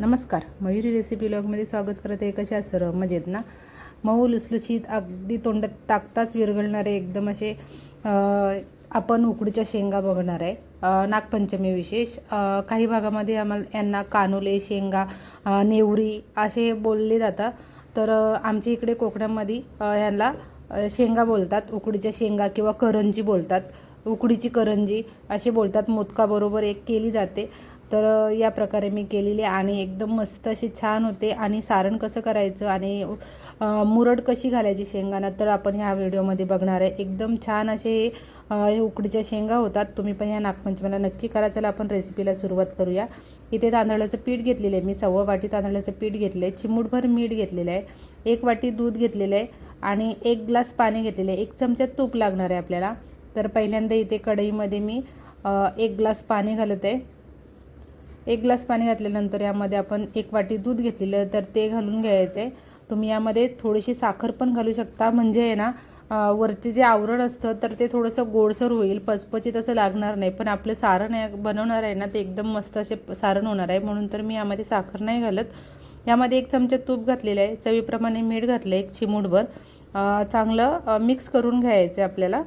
नमस्कार. मयुरी रेसिपी ब्लॉगमध्ये स्वागत करत. आहे कशा आहात सर्व मजेत ना? मऊ लुसलुशीत अगदी तोंडात टाकताच विरघळणारे एकदम असे आपण उकडीच्या शेंगा बघणार आहे. नागपंचमी विशेष. काही भागामध्ये आम्हाला यांना कानोले शेंगा नेवरी असे बोलले जातात. तर आमच्या इकडे कोकणामध्ये अ, यांना शेंगा बोलतात. उकडीच्या शेंगा किंवा करंजी बोलतात. उकडीची करंजी असे बोलतात. मोदकाबरोबर एक केली जाते. तर या प्रकारे मी केलेली आणि एकदम मस्त अशी छान होते. आणि सारण कसं करायचं आणि मुरड कशी घालायची शेंगांना तर आपण ह्या व्हिडिओमध्ये बघणार आहे. एकदम छान असे हे उकडीच्या शेंगा होतात. तुम्ही पण ह्या नागपंचमीला नक्की करा. चला आपण रेसिपीला सुरुवात करूया. इथे तांदळाचं पीठ घेतलेलं आहे मी. सव्वा वाटी तांदळाचं पीठ घेतलं आहे. चिमूटभर मीठ घेतलेलं आहे. एक वाटी दूध घेतलेलं आहे. आणि एक ग्लास पाणी घेतलेलं आहे. एक चमचा तूप लागणार आहे आपल्याला. तर पहिल्यांदा इथे कढईमध्ये मी एक ग्लास पाणी घालत आहे. एक ग्लास पाणी घातल्यानंतर यामध्ये आपण एक वाटी दूध घेतलेलं तर ते घालून घ्यायचं आहे तुम्ही यामध्ये थोडीशी साखर पण घालू शकता. म्हणजे आहे ना वरचे जे आवरण असतं तर ते थोडंसं गोडसर होईल. पचपची असं लागणार नाही. पण आपलं सारण आहे बनवणार आहे ना ते एकदम मस्त असे सारण होणार आहे. म्हणून तर मी यामध्ये साखर नाही घालत. यामध्ये एक चमचा तूप घातलेलं आहे. चवीप्रमाणे मीठ घातलं आहे एक चिमूटभर. चांगलं मिक्स करून घ्यायचं आहे आपल्याला.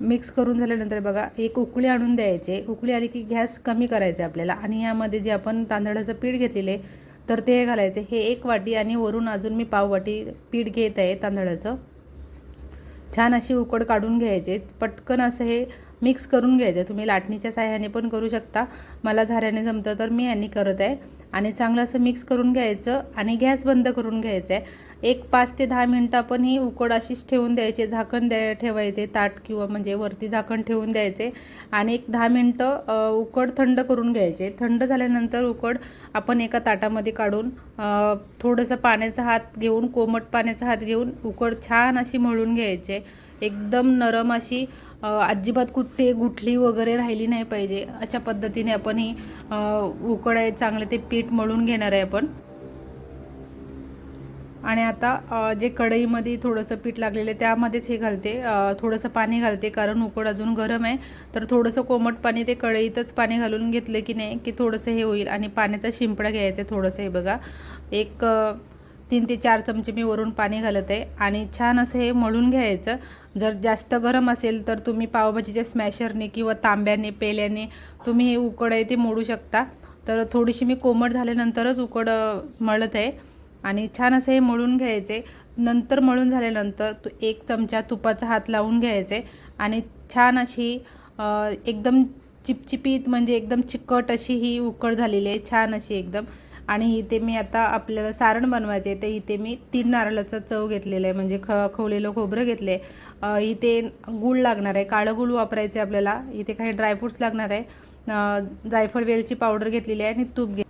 मिक्स करून झाल्यानंतर बघा एक उकळी आणून द्यायचे. उकळी आली की गॅस कमी करायचे आपल्याला. आणि यामध्ये जे आपण तांदळाचं पीठ घेतलेले तर ते घालायचे. हे एक वाटी आणि वरून अजून मी पाव वाटी पीठ घेत आहे तांदळाचं. छान अशी उकड काढून घ्यायचे. पटकन असं हे मिक्स करून घ्यायचं. तुम्ही लाटणीच्या साह्याने पण करू शकता. मला झाऱ्याने जमतं तर मी यांनी करत आहे. आणि चांगलं असं मिक्स करून घ्यायचं आणि गॅस बंद करून घ्यायचं आहे एक पाच ते दहा मिनटं आपण ही उकड अशीच ठेवून द्यायचे झाकण द्या ठेवायचे ताट किंवा म्हणजे वरती झाकण ठेवून द्यायचे. आणि एक दहा मिनटं उकड थंड करून घ्यायचे. थंड झाल्यानंतर उकड आपण एका ताटामध्ये काढून थोडंसं पाण्याचा हात घेऊन कोमट पाण्याचा हात घेऊन उकड छान अशी मळून घ्यायचे. एकदम नरम अशी अजिबात कुठे गुठली वगैरे राहिली नाही पाहिजे. अशा पद्धतीने आपण ही उकड आहे चांगलं ते पीठ मळून घेणार आहे आपण. आणि आता जे कढईमध्ये थोडंसं पीठ लागलेलं आहे त्यामध्येच हे घालते. थोडंसं पाणी घालते कारण उकड अजून गरम आहे. तर थोडंसं कोमट पाणी ते कढईतच पाणी घालून घेतलं की नाही की थोडंसं हे होईल. आणि पाण्याचा शिंपडा घ्यायचा आहे थोडंसं हे बघा. एक तीन ते चार चमचे मी वरून पाणी घालत आहे. आणि छान असं हे मळून घ्यायचं. जर जास्त गरम असेल तर तुम्ही पावभाजीच्या स्मॅशरने किंवा तांब्याने पेल्याने तुम्ही हे उकड आहे ते मोडू शकता. तर थोडीशी मी कोमट झाल्यानंतरच उकड मळत आहे. आणि छान असं हे मळून घ्यायचे. नंतर मळून झाल्यानंतर तू एक चमचा तुपाचा हात लावून घ्यायचे. आणि छान अशी एकदम चिपचिपीत म्हणजे एकदम चिकट अशी ही उकड झालेली आहे. छान अशी एकदम. आणि इथे मी आता आपल्याला सारण बनवायचे तर इथे मी तीन नारळाचा चव घेतलेला आहे. म्हणजे ख खवलेलं खोबरं घेतले इथे गूळ लागणार आहे. काळं गूळ वापरायचं आहे आपल्याला. इथे काही ड्रायफ्रुट्स लागणार आहे. जायफळ वेलची पावडर घेतलेली आहे आणि तूप घे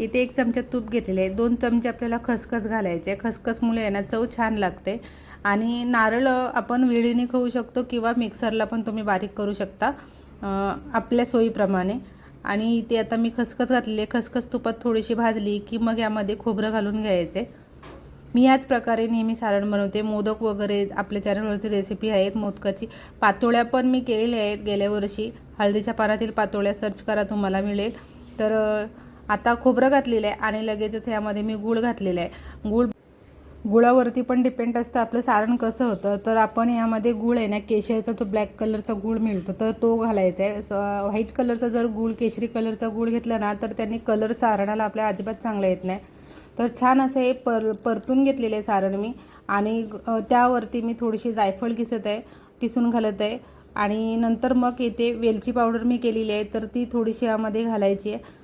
इथे एक चमचा तूप घेतलेले आहे. दोन चमचे आपल्याला खसखस घालायचे खसखसमुळे आहे ना चव छान लागते. आणि नारळ आपण विळीने खाऊ शकतो किंवा मिक्सरला पण तुम्ही बारीक करू शकता. आपल्या सोयीप्रमाणे. आणि इथे आता मी खसखस घातलेली आहे. खसखस तुपात थोडीशी भाजली की मग यामध्ये खोबरं घालून घ्यायचे. मी याच प्रकारे नेहमी सारण बनवते. मोदक वगैरे आपल्या चॅनलवरची रेसिपी आहेत. मोदकाची पातोळ्या पण मी केलेल्या आहेत. गेल्या वर्षी हळदीच्या पानातील पातोळ्या सर्च करा तुम्हाला मिळेल. तर आता खोबरं घातलेलं आहे आणि लगेचच यामध्ये मी गूळ घातलेलं आहे. गूळ गुळावरती पण डिपेंड असतं आपलं सारण कसं होतं. तर आपण यामध्ये गुळ आहे ना केशरचा तो ब्लॅक कलरचा गूळ मिळतो. तर तो घालायचा आहे. स- व्हाईट कलरचा जर गूळ केशरी कलरचा गुळ घेतला ना तर त्यांनी कलर सारणाला आपल्या अजिबात चांगला येत नाही. तर छान असं हे पर परतून घेतलेलं आहे सारण मी. आणि त्यावरती मी थोडीशी जायफळ किसत आहे किसून घालत आहे. आणि नंतर मग इथे वेलची पावडर मी केलेली आहे. तर ती थोडीशी यामध्ये घालायची आहे.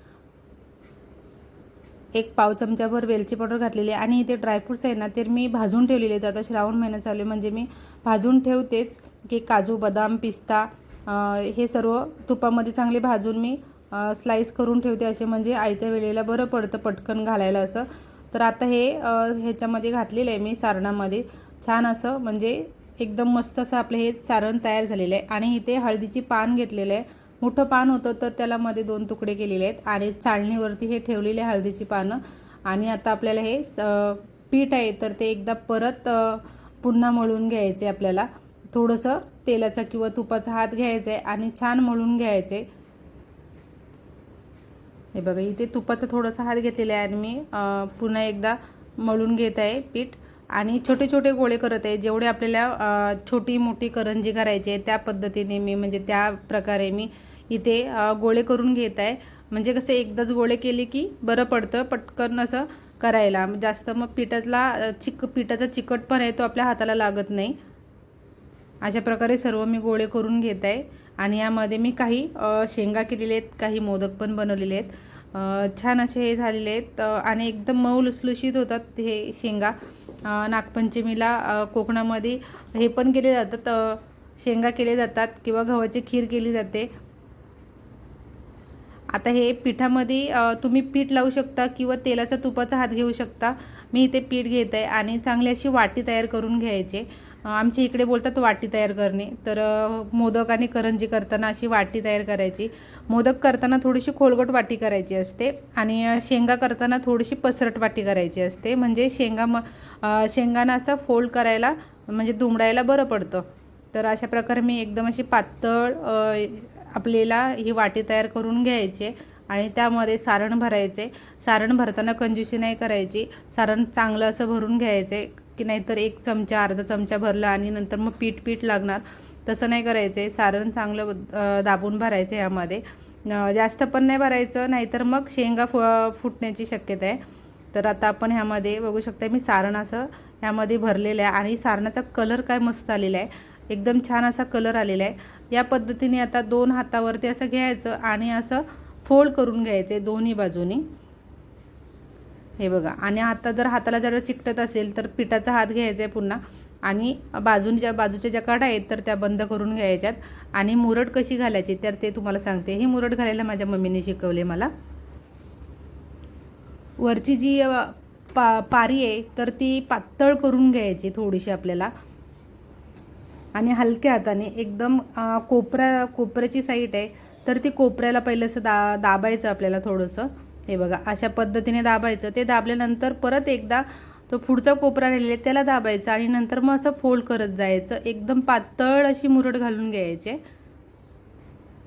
एक पाव चमच्याभर वेलची पावडर घातलेली आहे. आणि इथे ड्रायफ्रुट्स आहे ना ते मी भाजून ठेवलेले आहेत. आता श्रावण महिना चालू आहे म्हणजे मी भाजून ठेवतेच की काजू बदाम पिस्ता हे सर्व तुपामध्ये चांगले भाजून मी स्लाईस करून ठेवते असे म्हणजे आयत्या वेळेला बरं पडतं पटकन घालायला असं. तर आता हे ह्याच्यामध्ये घातलेलं आहे मी सारणामध्ये. छान असं म्हणजे एकदम मस्त असं आपलं हे सारण तयार झालेलं आहे. आणि इथे हळदीची पान घेतलेलं आहे. मोठं पान होतं तर त्याला मध्ये दोन तुकडे केलेले आहेत आणि चाळणीवरती हे ठेवलेले आहे हळदीची पानं. आणि आता आपल्याला हे स- पीठ आहे तर ते एकदा परत पुन्हा मळून घ्यायचे आपल्याला. थोडंसं तेलाचा किंवा तुपाचा हात घ्यायचा आहे आणि छान मळून घ्यायचे हे बघा इथे तुपाचा थोडासा हात घेतलेला आहे आणि मी पुन्हा एकदा मळून घेत आहे पीठ. आणि छोटे छोटे गोळे करत आहे. जेवढे आपल्याला छोटी मोठी करंजी करायची आहे त्या पद्धतीने मी म्हणजे त्या प्रकारे मी इथे गोळे करून घेत आहे. म्हणजे कसं एकदाच गोळे केले की बरं पडतं पटकन असं करायला. जास्त मग पिठातला चिक पिठाचा चिकट पण आहे तो आपल्या हाताला लागत नाही. अशा प्रकारे सर्व मी गोळे करून घेत आहे. आणि यामध्ये मी काही शेंगा केलेले आहेत काही मोदक पण बनवलेले आहेत. छान असे हे झालेले आहेत. आणि एकदम मऊ लुसलुशीत होतात हे शेंगा. नागपंचमीला कोकणामध्ये हे पण केले जातात. शेंगा केले जातात किंवा गव्हाची खीर केली जाते. आता हे पिठामध्ये तुम्ही पीठ लावू शकता किंवा तेलाचा तुपाचा हात घेऊ शकता. मी इथे पीठ घेत आहे आणि चांगली अशी वाटी तयार करून घ्यायचे. आमच्या इकडे बोलतात वाटी तयार करणे. तर मोदक आणि करंजी करताना अशी वाटी तयार करायची. मोदक करताना थोडीशी खोलगट वाटी करायची असते आणि शेंगा करताना थोडीशी पसरट वाटी करायची असते. म्हणजे शेंगा म शेंगांना असं फोल्ड करायला म्हणजे दुमडायला बरं पडतं. तर अशा प्रकारे मी एकदम अशी पातळ आपल्याला ही वाटी तयार करून घ्यायची आणि त्यामध्ये सारण भरायचे. सारण भरताना कंजूसी नाही करायची. सारण चांगलं असं भरून घ्यायचे की नाहीतर एक चमचा अर्धा चमचा भरलं आणि नंतर मग पीठ पीठ लागणार. तसं नाही करायचे. सारण चांगलं दाबून भरायचं यामध्ये. जास्त पण नाही भरायचं नाहीतर मग शेंगा फु फुटण्याची शक्यता आहे. तर आता आपण ह्यामध्ये बघू शकता मी सारण असं ह्यामध्ये भरलेलं आहे आणि सारणाचा कलर काय मस्त आलेला आहे. एकदम छान असा कलर आलेला आहे. या पद्धतीने आता दोन हातावरती असं घ्यायचं आणि असं फोल्ड करून घ्यायचे दोन्ही बाजूनी. हे बघा आणि आता जर हाताला जर चिकटत असेल तर पिठाचा हात घ्यायचा आहे पुन्हा. आणि बाजूनी ज्या बाजूच्या ज्या कडा आहेत तर त्या बंद करून घ्यायच्यात. आणि मुरड कशी घालायची तर ते तुम्हाला सांगते. ही मुरड घालायला माझ्या मम्मीने शिकवले मला. वरची जी पा पारी आहे तर ती पातळ करून घ्यायची थोडीशी आपल्याला. आणि हलक्या हाताने एकदम कोपऱ्या कोपऱ्याची साईट आहे तर ती कोपऱ्याला पहिलं असं दा दाबायचं आपल्याला थोडंसं. हे बघा अशा पद्धतीने दाबायचं. ते दाबल्यानंतर परत एकदा तो पुढचा कोपरा राहिलेला आहे त्याला दाबायचा आणि नंतर मग असं फोल्ड करत जायचं. एकदम पातळ अशी मुरड घालून घ्यायचे.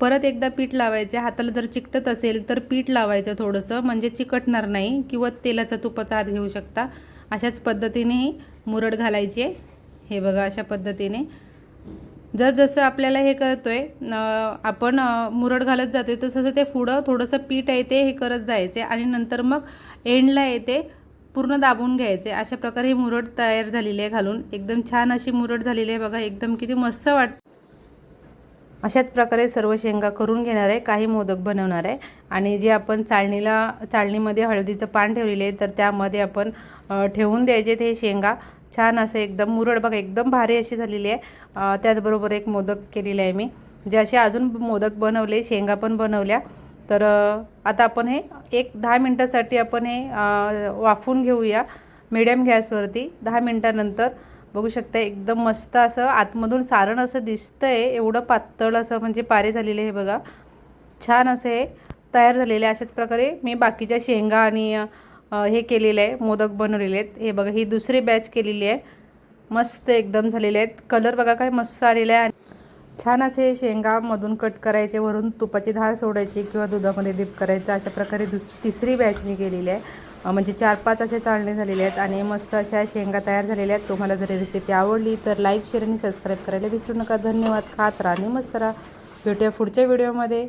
परत एकदा पीठ लावायचे. हाताला जर चिकटत असेल तर पीठ लावायचं थोडंसं. म्हणजे चिकटणार नाही किंवा तेलाचा तुपाचा हात घेऊ शकता. अशाच पद्धतीने मुरड घालायची. आहे हे बघा अशा पद्धतीने. जसजसं आपल्याला हे करतोय अं, आपण मुरड घालत जातोय तसं ते पुढं थोडंसं पीठ आहे ते हे करत जायचे आणि नंतर मग एंडला येते पूर्ण दाबून घ्यायचे. अशा प्रकारे ही मुरड तयार झालेली आहे घालून. एकदम छान अशी मुरड झालेली आहे बघा. एकदम किती मस्त वाट अशाच प्रकारे सर्व शेंगा करून घेणार आहे. काही मोदक बनवणार आहे. आणि जे आपण चाळणीला चाळणीमध्ये हळदीचं पान ठेवलेले आहे तर त्यामध्ये आपण ठेवून द्यायचे ते शेंगा. छान असं एकदम मुरड बघा एकदम भारी अशी झालेली आहे. त्याचबरोबर एक मोदक केलेले आहे मी. जे असे अजून मोदक बनवले शेंगा पण बनवल्या. तर आता आपण हे एक दहा मिनटासाठी आपण हे वाफून घेऊया मिडियम गॅसवरती दहा मिनटानंतर बघू शकता एकदम मस्त असं आतमधून सारण असं दिसतंय. एवढं पातळ असं म्हणजे पारे झालेले हे बघा. छान असं हे तयार झालेले. अशाच प्रकारे मी बाकीच्या शेंगा आणि हे केलेलं आहे मोदक बनवलेले आहेत. हे बघा ही दुसरी बॅच केलेली आहे. मस्त एकदम झालेले आहेत. कलर बघा काय मस्त आलेला आहे. छान असे शेंगामधून कट करायचे वरून तुपाची धार सोडायची किंवा दुधामध्ये डिप करायचं. अशा प्रकारे दुस तिसरी बॅच मी केलेली आहे. म्हणजे चार पाच असे चाळणे झालेले आहेत आणि मस्त अशा शेंगा तयार झालेल्या आहेत. तुम्हाला जर रेसिपी आवडली तर लाईक शेअर आणि सबस्क्राईब करायला विसरू नका. धन्यवाद. खात राहा आणि मस्त राहा. भेटूया पुढच्या व्हिडिओमध्ये